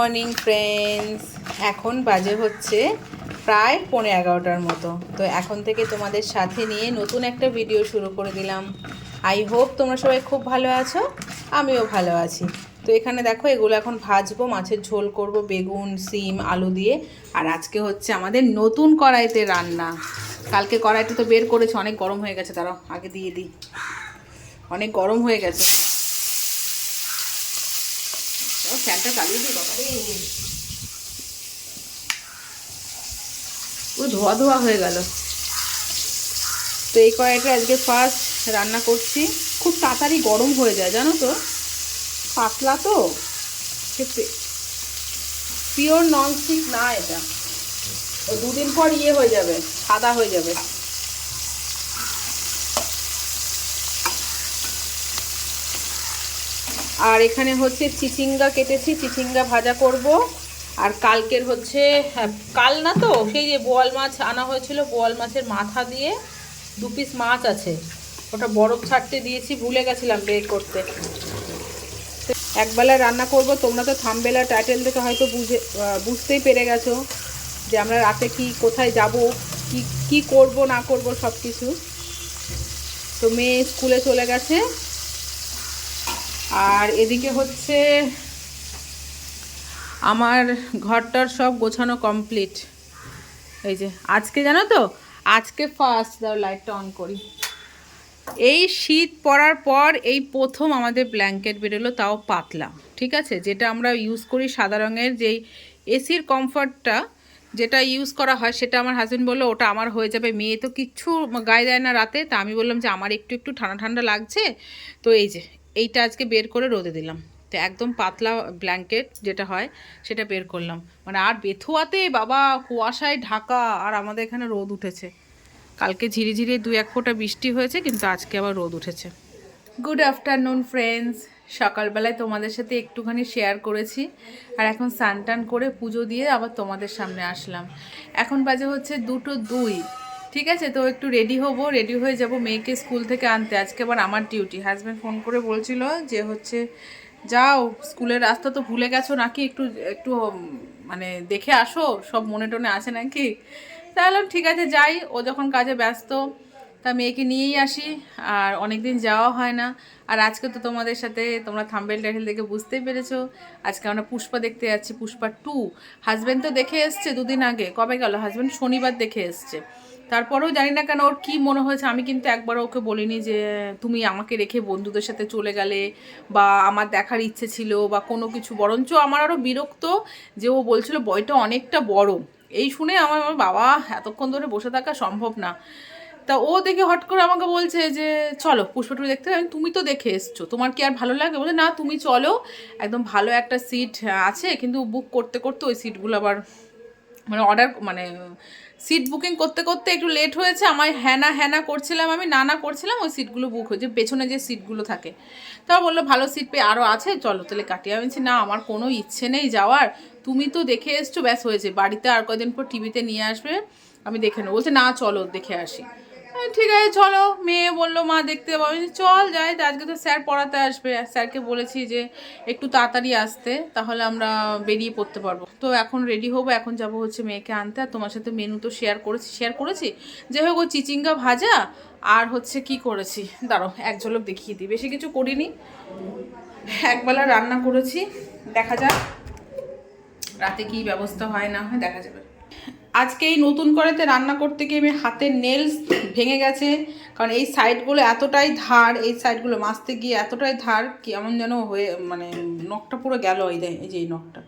Morning friends এখন বাজে হচ্ছে প্রায় পৌনে এগারোটার মতো। তো এখন থেকে তোমাদের সাথে নিয়ে নতুন একটা ভিডিও শুরু করে দিলাম। আই হোপ তোমরা সবাই খুব ভালো আছো, আমিও ভালো আছি। তো এখানে দেখো, এগুলো এখন ভাজবো, মাছের ঝোল করব, বেগুন, সিম, আলু দিয়ে। আর আজকে হচ্ছে আমাদের নতুন কড়াইতে রান্না। কালকে কড়াইতে তো বের করেছে, অনেক গরম হয়ে গেছে তারাও আগে দিয়ে দিই। অনেক গরম হয়ে গেছে ও, ফ্যানটা চালিয়ে দিই বাবা। পুরো ধোয়া ধোয়া হয়ে গেল। তো এই কড়াইটা আজকে ফার্স্ট রান্না করছি। খুব তাড়াতাড়ি গরম হয়ে যায় জানো তো? পাতলা তো। পিওর নন ননস্টিক না এটা। ও দুদিন পর ইয়ে হয়ে যাবে সাদা হয়ে যাবে। আর এখানে হচ্ছে চিচিঙ্গা কেটেছি চিচিঙ্গা ভাজা করব। আর কালকের হচ্ছে হ্যাঁ, কাল না তো সেই যে বোয়াল মাছ আনা হয়েছিল বোয়াল মাছের মাথা দিয়ে দু পিস মাছ আছে। ওটা বরফ ছাড়তে দিয়েছি ভুলে গেছিলাম বের করতে। একবেলা রান্না করব তোমরা তো থামবেলা টাইটেল থেকে হয়তো বুঝে বুঝতেই পেরে গেছো যে আমরা রাতে কি কোথায় যাব কি কি করব না করব সব কিছু তো মেয়ে স্কুলে চলে গেছে। আর এদিকে হচ্ছে আমার ঘরটার সব গোছানো কমপ্লিট। এই যে, আজকে জানো তো? আজকে ফার্স্ট দাও লাইটটা অন করি। এই শীত পড়ার পর এই প্রথম আমাদের ব্ল্যাঙ্কেট বেরোলো, তাও পাতলা, ঠিক আছে? যেটা আমরা ইউজ করি সাদা রঙের যেই এসির কমফর্টটা যেটা ইউজ করা হয়, সেটা আমার হাজবেন্ড বলল, ওটা আমার হয়ে যাবে। মেয়ে তো কিচ্ছু গায়ে দেয় না রাতে, তা আমি বললাম যে, আমার একটু একটু ঠান্ডা ঠান্ডা লাগছে? তো এই যে এইটা আজকে বের করে রোদে দিলাম। তো একদম পাতলা ব্ল্যাঙ্কেট যেটা হয়, সেটা বের করলাম। মানে আর বেথুয়াতে বাবা, কুয়াশায় ঢাকা, আর আমাদের এখানে রোদ উঠেছে। কালকে ঝিরিঝিরি দু এক ফোঁটা বৃষ্টি হয়েছে, কিন্তু আজকে আবার রোদ উঠেছে। গুড আফটারনুন ফ্রেন্ডস সকালবেলায় তোমাদের সাথে একটুখানি শেয়ার করেছি, আর এখন স্নান টান করে পুজো দিয়ে আবার তোমাদের সামনে আসলাম। এখন বাজে হচ্ছে দুটো দুই। ঠিক আছে, তো একটু রেডি হব রেডি হয়ে যাব মেয়েকে স্কুল থেকে আনতে। আজকে আবার আমার ডিউটি হাজব্যান্ড ফোন করে বলছিল যে হচ্ছে, যাও, স্কুলের রাস্তা তো ভুলে গেছো নাকি? একটু একটু মানে দেখে আসো, সব মনে টনে আছে নাকি? তাহলে ঠিক আছে, যাই। ও যখন কাজে ব্যস্ত, তা মেয়েকে নিয়েই আসি। আর অনেক দিন যাওয়া হয় না। আর আজকে তো তোমাদের সাথে, তোমরা থাম্বেল টাইটেল দেখে বুঝতেই পেরেছ। আজকে আমরা পুষ্পা দেখতে যাচ্ছি, পুষ্পা টু হাজব্যান্ড তো দেখে এসছে দুদিন আগে। কবে গেল? হাজব্যান্ড শনিবার দেখে এসছে। তারপরেও জানি না কেন ওর কি মনে হয়েছে, আমি কিন্তু একবারও ওকে বলিনি যে, তুমি আমাকে রেখে বন্ধুদের সাথে চলে গেলে বা আমার দেখার ইচ্ছে ছিল বা কোনো কিছু। বরঞ্চ আমার আরও বিরক্ত যে ও বলছিল, বইটা অনেকটা বড়। এই শুনে আমার আমার বাবা এতক্ষণ ধরে বসে থাকা সম্ভব না। তা ও দেখে হট করে আমাকে বলছে যে, চলো পুষ্পা টু দেখতে আমি, তুমি তো দেখে এসছো, তোমার কি আর ভালো লাগে? বলে না, তুমি চলো, একদম ভালো একটা সিট আছে। কিন্তু বুক করতে করতে ওই সিটগুলো আবার মানে অর্ডার মানে সিট বুকিং করতে করতে একটু লেট হয়েছে আমার হ্যানা হ্যানা করছিলাম আমি, নানা করছিলাম, ওই সিটগুলো বুক হয়েছে, পেছনে যে সিটগুলো থাকে। তারপর বলল, ভালো সিট পেয়ে আরও আছে, চলো তাহলে কাটিয়ে আমি না, আমার কোনো ইচ্ছে নেই যাওয়ার, তুমি তো দেখে এসছো, ব্যাস হয়েছে, বাড়িতে আর কয়দিন পর টিভিতে নিয়ে আসবে, আমি দেখে নেব। বলছে, না, চলো দেখে আসি। ঠিক আছে, চলো। মেয়ে বলল, মা দেখতে আমি চল যাই আজকে তো স্যার পড়াতে আসবে। স্যারকে বলেছি যে, একটু তাড়াতাড়ি আসতে, তাহলে আমরা বেরিয়ে পড়তে পারব। তো এখন রেডি হব, এখন যাব হচ্ছে মেয়েকে আনতে। আর তোমার সাথে মেনু তো শেয়ার করেছি শেয়ার করেছি। যাই হোক, ও চিচিঙ্গা ভাজা, আর হচ্ছে কি করেছি? দাঁড়াও, এক ঝলক দেখিয়ে দিই। বেশি কিছু করিনি। একবেলা রান্না করেছি, দেখা যাক। রাতে কি ব্যবস্থা হয় না হয়, দেখা যাবে। আজকে এই নতুন করেতে রান্না করতে গিয়ে আমি হাতের নেলস ভেঙে গেছে। কারণ এই সাইডগুলো এতটাই ধার, এই সাইডগুলো মাছতে গিয়ে এতটাই ধার, কেমন যেন হয়ে মানে নখটা পুরো গেল এই যে, এই নখটা।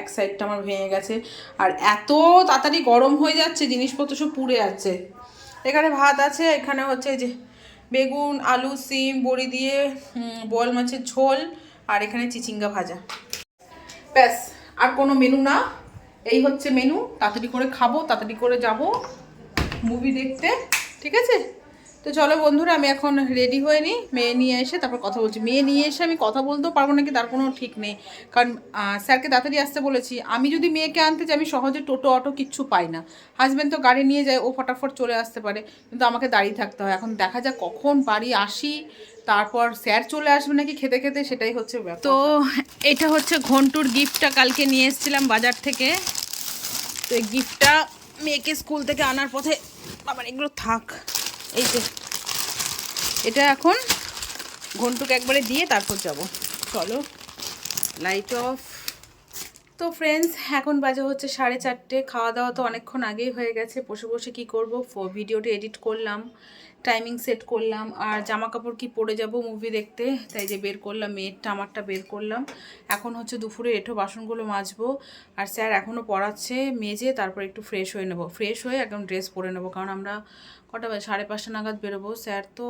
এক সাইডটা আমার ভেঙে গেছে। আর এত তাড়াতাড়ি গরম হয়ে যাচ্ছে, জিনিসপত্র সব পুড়ে যাচ্ছে। এখানে ভাত আছে, এখানে হচ্ছে যে বেগুন, আলু, সিম, বড়ি দিয়ে বোয়াল মাছের ঝোল, আর এখানে চিচিঙ্গা ভাজা। ব্যাস, আর কোনো মেনু না। এই হচ্ছে মেনু তাড়াতাড়ি করে খাব, তাড়াতাড়ি করে যাব মুভি দেখতে, ঠিক আছে? তো চলো বন্ধুরা, আমি এখন রেডি হয়ে নিই, মেয়ে নিয়ে এসে তারপর কথা বলছি। মেয়ে নিয়ে এসে আমি কথা বলতেও পারব নাকি তার কোনো ঠিক নেই। কারণ স্যারকে তাড়াতাড়ি আসতে বলেছি, আমি যদি মেয়েকে আনতে যাই, আমি সহজে টোটো, অটো কিচ্ছু পাই না। হাজব্যান্ড তো গাড়ি নিয়ে যায়, ও ফটাফট চলে আসতে পারে, কিন্তু আমাকে দাঁড়িয়ে থাকতে হয়। এখন দেখা যাক কখন বাড়ি আসি তারপর স্যার চলে আসবে নাকি খেতে খেতে, সেটাই হচ্ছে তো এটা হচ্ছে ঘন্টুর গিফটটা কালকে নিয়ে এসেছিলাম বাজার থেকে। তো এই গিফটটা মেয়েকে স্কুল থেকে আনার পথে আবার এগুলো থাক। এই যে, এটা এখন ঘন্টুকে একবারে দিয়ে তারপর যাব। চলো লাইট অফ তো ফ্রেন্ডস এখন বাজে হচ্ছে সাড়ে চারটে। খাওয়া দাওয়া তো অনেকক্ষণ আগেই হয়ে গেছে। বসে বসে কি করব? ভিডিওটি এডিট করলাম টাইমিং সেট করলাম, আর জামা কাপড় কি পরে যাব মুভি দেখতে? তাই যে বের করলাম, মেয়েরটা, আমারটা বের করলাম। এখন হচ্ছে দুপুরে এঁঠো বাসনগুলো মাজবো, আর স্যার এখনও পড়াচ্ছে। মেজে তারপর একটু ফ্রেশ হয়ে নেব। ফ্রেশ হয়ে একদম ড্রেস পরে নেব, কারণ আমরা কটা সাড়ে পাঁচটা নাগাদ বেরোবো। স্যার তো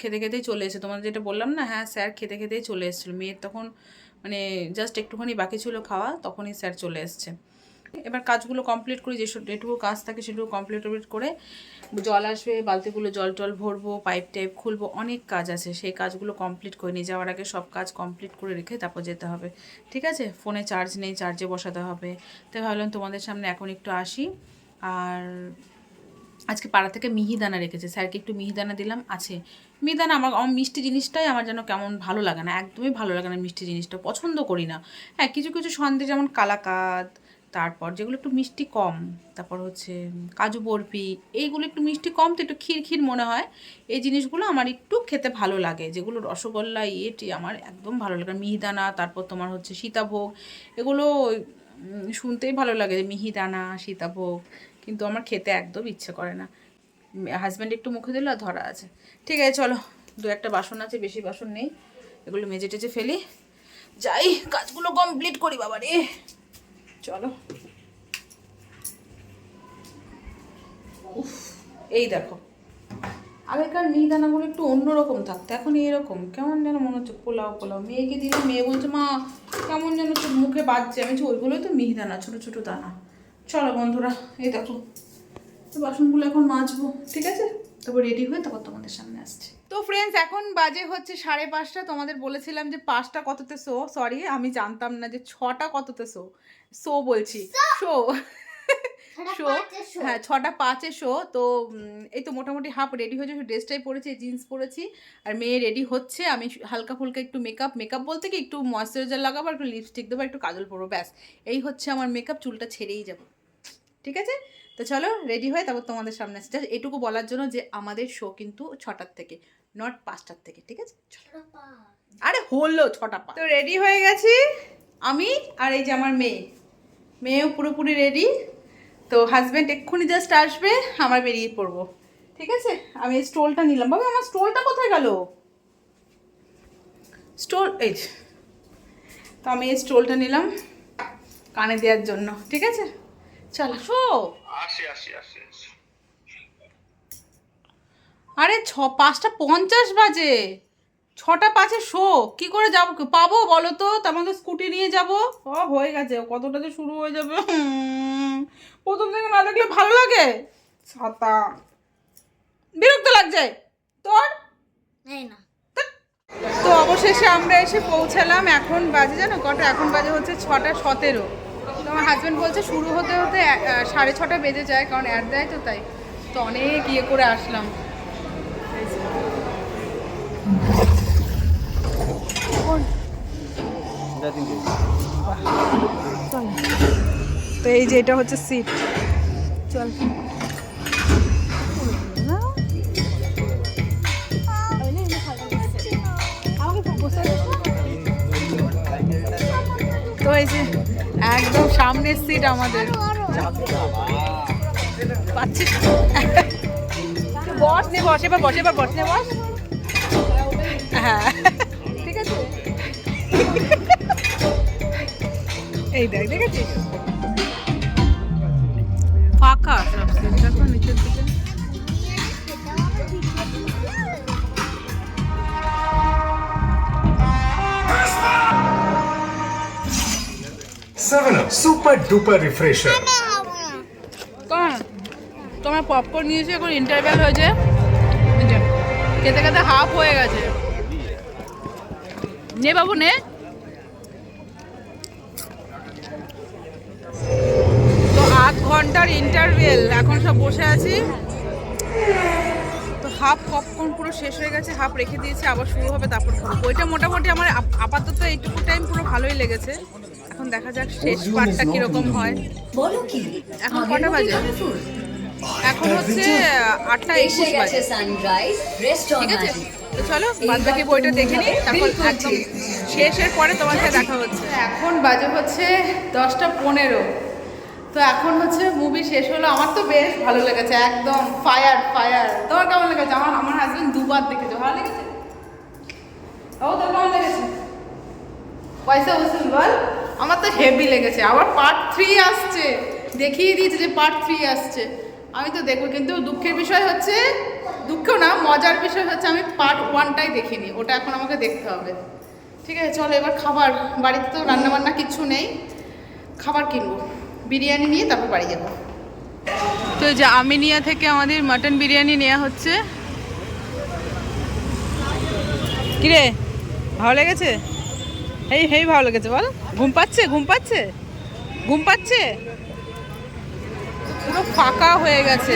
খেতে খেতেই চলে এসেছে। তোমাদের যেটা বললাম না? হ্যাঁ স্যার খেতে খেতেই চলে এসেছিল। মেয়ের তখন মানে জাস্ট একটুখানি বাকি ছিল খাওয়া, তখনই স্যার চলে এসছে। এবার কাজগুলো কমপ্লিট করি, যে যেটুকু কাজ থাকে সেটুকু কমপ্লিট করে জল আসবে, বালতিগুলো জল টল ভরবো পাইপ টাইপ খুলবো, অনেক কাজ আছে। সেই কাজগুলো কমপ্লিট করে নিয়ে যাওয়ার আগে সব কাজ কমপ্লিট করে রেখে তারপর যেতে হবে। ঠিক আছে? ফোনে চার্জ নেই চার্জে বসাতে হবে। তাই ভাবলাম তোমাদের সামনে এখন একটু আসি। আর আজকে পাড়া থেকে মিহিদানা রেখেছে। স্যারকে একটু মিহিদানা দিলাম, আছে। মিহিদানা আমার মিষ্টি জিনিসটাই আমার যেন কেমন ভালো লাগে না, একদমই ভালো লাগে না মিষ্টি জিনিসটা, পছন্দ করি না। হ্যাঁ কিছু কিছু সন্দেহ যেমন কালাকাদ, তারপর যেগুলো একটু মিষ্টি কম, তারপর হচ্ছে কাজু বরফি, এইগুলো একটু মিষ্টি কম, তো একটু ক্ষীর ক্ষীর মনে হয়। এই জিনিসগুলো আমার একটু খেতে ভালো লাগে, যেগুলো রসগোল্লা, ইয়েটি আমার একদম ভালো লাগে। মিহিদানা, তারপর তোমার হচ্ছে সীতাভোগ, এগুলো শুনতেই ভালো লাগে মিহিদানা, সীতাভোগ, কিন্তু আমার খেতে একদম ইচ্ছে করে না। হাজব্যান্ড একটু মুখে দিল আর ধরা আছে। ঠিক আছে চলো। দু একটা বাসন আছে বেশি বাসন নেই। এগুলো মেজে টেজে ফেলি। যাই কাজগুলো কমপ্লিট করি বাবা রে। চলো। এই দেখো। আগেকার মিহিদানাগুলো একটু অন্যরকম থাকতো এখন এরকম। কেমন যেন মনে হচ্ছে পোলাও পোলাও। মেয়েকে দিলে মেয়ে বলছে মা কেমন যেন মুখে বাজছে। আমি বলছি, ওইগুলোই তো মিহিদানা ছোটো ছোটো দানা। চলো বন্ধুরা এই দেখো। তো বাসনগুলো এখন মাজবো ঠিক আছে? তারপর রেডি হয়ে তারপর তোমাদের সামনে আসছে। তো ফ্রেন্ডস এখন বাজে হচ্ছে সাড়ে পাঁচটা। তোমাদের বলেছিলাম যে পাঁচটা কততে শো? সরি আমি জানতাম না যে ছটা কততে শো। শো বলছি। শো! শো! হ্যাঁ ছটা পাঁচে শো। তো এই তো মোটামুটি হাফ রেডি হয়েছে ড্রেসটাই পরেছি জিন্স পরেছি। আর মেয়ে রেডি হচ্ছে। আমি হালকা ফুলকা একটু মেকআপ মেকআপ বলতে কি একটু ময়শ্চারাইজার লাগাবো আর একটু লিপস্টিক দেবো একটু কাজল পরবো ব্যাস। এই হচ্ছে আমার মেকআপ চুলটা ছেড়েই যাব। ঠিক আছে? তো চলো রেডি হয়ে তারপর তোমাদের সামনে আসছে এটুকু বলার জন্য যে আমাদের শো কিন্তু ছটার থেকে নট পাঁচটার থেকে ঠিক আছে। আরে হলো ছটা পা তো রেডি হয়ে গেছি? আমি আর এই যে আমার মেয়ে। মেয়েও পুরোপুরি রেডি তো হাজব্যান্ড এক্ষুনি জাস্ট আসবে আমার বেরিয়ে পড়ব। ঠিক আছে? আমি এই স্টোলটা নিলাম। বাবা আমার স্টোলটা কোথায় গেল? স্টোল এই। তো আমি এই স্টোলটা নিলাম কানে দেওয়ার জন্য ঠিক আছে? চলো। শো আসি আরে ছ পাঁচটা পঞ্চাশ বাজে। ছটা পাঁচে শো। কি করে যাব? পাবো বলো তো? তার মধ্যে স্কুটি নিয়ে যাব? ও হয়ে গেছে। কতটা যে শুরু হয়ে যাবে? হুম, প্রথম থেকে না দেখলে ভালো লাগে। ছাতা বিরক্ত লাগছে। তোর? না। তো অবশেষে আমরা এসে পৌঁছালাম। এখন বাজে জানো কটা? এখন বাজে হচ্ছে ছটা সতেরো। তো আমার হাজব্যান্ড বলছে শুরু হতে হতে সাড়ে ছটা বেজে যায়, কারণ অ্যাড দেয় তো তাই। তো অনেক ইয়ে করে আসলাম। তো এই যে এটা হচ্ছে সিট চল। তো এই যে একদম সামনের সিট আমাদের। পাচ্ছিস? বস, নে বস, এবার বস এবার বস, নে বস। হ্যাঁ। ঠিক আছে? এই দেখ, দেখেছিস? Up. Super Duper Refresher. কন তোমার পপকর্ন নিয়েছি এখন ইন্টারভেল হয়েছে। খেতে খেতে হাফ হয়ে গেছে। নে বাবু নে। তো আধ ঘণ্টার ইন্টারভেল এখন সব বসে আছি। তো হাফ পপকর্ন পুরো শেষ হয়ে গেছে হাফ রেখে দিয়েছি আবার শুরু হবে তারপর বইটা মোটামুটি আমার আপাতত এইটুকু টাইম পুরো ভালোই লেগেছে। এখন দেখা যাক শেষ পার্টটা কীরকম হয়। বলো কি? এখন কটা বাজে? এখন হচ্ছে আটটা একুশ বাজে। ঠিক আছে? তো চলো বাদ বাকি বইটা দেখে নিই তারপর একদম শেষের পরে তোমাকে দেখা হচ্ছে। এখন বাজে হচ্ছে দশটা পনেরো। তো এখন হচ্ছে মুভি শেষ হলো। আমার তো বেশ ভালো লেগেছে একদম ফায়ার ফায়ার তোমার কেমন লেগেছে? আমার আমার হাজবেন্ড দুবার দেখেছে। ভালো লেগেছে? ও তোর কেমন লেগেছে? পয়সা উসুল বল। আমার তো হেভি লেগেছে। আবার পার্ট থ্রি আসছে। দেখিয়ে দিয়েছে যে পার্ট থ্রি আসছে। আমি তো দেখব, কিন্তু দুঃখের বিষয় হচ্ছে দুঃখ না, মজার বিষয় হচ্ছে আমি পার্ট ওয়ানটাই দেখিনি। ওটা এখন আমাকে দেখতে হবে। ঠিক আছে, চলো এবার খাবার। বাড়িতে তো রান্নাবান্না কিছু নেই। খাবার কিনবো। বিরিয়ানি নিয়ে তারপর বাড়ি যাব। তো যে আমিনিয়া থেকে আমাদের মাটন বিরিয়ানি নেওয়া হচ্ছে। কিরে? ভালো লেগেছে? এই হেই ভালো লেগেছে, বল। ঘুম পাচ্ছে ঘুম পাচ্ছে? ঘুম পাচ্ছে? পুরো ফাঁকা হয়ে গেছে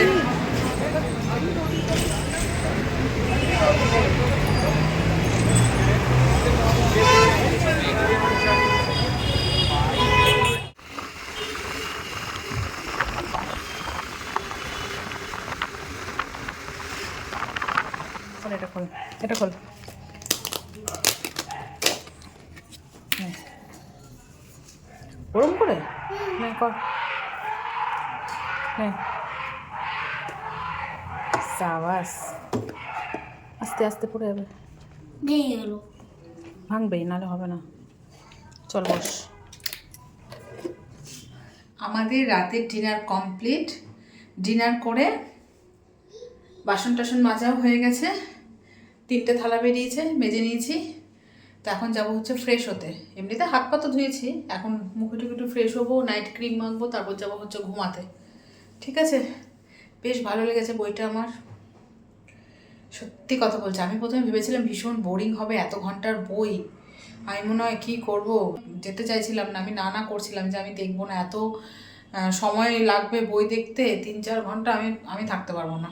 খোল, এটা খোল এটা খোল নে। ওরম করে নে কর নে সাবাস আস্তে আস্তে পড়ে যাবে। ভেঙে গেল। ভাঙবেই নাহলে হবে না। চল বস। আমাদের রাতের ডিনার কমপ্লিট। ডিনার করে বাসন টাসন মাজাও হয়ে গেছে। তিনটে থালা বেরিয়েছে মেজে নিয়েছি। তো এখন যাব হচ্ছে ফ্রেশ হতে। এমনিতে হাত পা তো ধুয়েছি এখন মুখে টুকে একটু ফ্রেশ হব নাইট ক্রিম মাখবো তারপর যাব হচ্ছে ঘুমাতে। ঠিক আছে? বেশ ভালো লেগেছে বইটা আমার। সত্যি কথা বলছি, আমি প্রথমে ভেবেছিলাম ভীষণ বোরিং হবে, এত ঘণ্টার বই। আমি মনে হয় কী করব? যেতে চাইছিলাম না, আমি না না করছিলাম যে আমি দেখব না, এত সময় লাগবে বই দেখতে, তিন চার ঘণ্টা আমি আমি থাকতে পারব না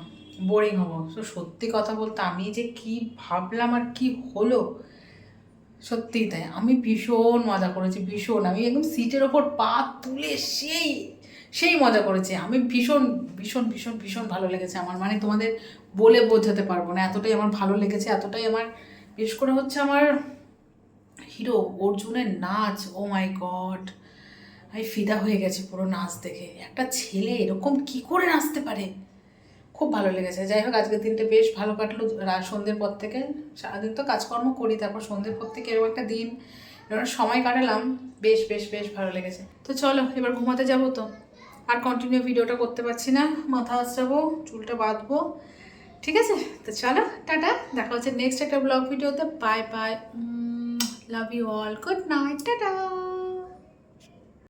বোরিং হব। তো সত্যি কথা বলতে আমি যে কি ভাবলাম আর কি হলো, সত্যিই তাই, আমি ভীষণ মজা করেছি, ভীষণ, আমি একদম সিটের ওপর পা তুলে সেই সেই মজা করেছি। আমি ভীষণ ভীষণ ভীষণ ভীষণ ভালো লেগেছে আমার। মানে তোমাদের বলে বোঝাতে পারব না। এতটাই আমার ভালো লেগেছে, এতটাই আমার, বিশেষ করে হচ্ছে আমার হিরো অর্জুনের নাচ, ও মাই গড, আমি ফিদা হয়ে গেছি পুরো নাচ দেখে। একটা ছেলে এরকম কি করে নাচতে পারে? খুব ভালো লেগেছে। যাই হোক, আজকের দিনটা বেশ ভালো কাটলো। সন্ধ্যের পর থেকে সারাদিন তো কাজকর্ম করি, তারপর সন্ধ্যের পর থেকে এরকম একটা দিন, এরকম সময় কাটালাম। বেশ বেশ বেশ ভালো লেগেছে। তো চলো, এবার ঘুমাতে যাব তো। আর কন্টিনিউ ভিডিওটা করতে পারছি না। মাথা আঁচড়াবো চুলটা বাঁধবো। ঠিক আছে? তো চলো, টাটা। দেখা হচ্ছে নেক্সট একটা ব্লগ ভিডিওতে। Bye bye love you all good night tata.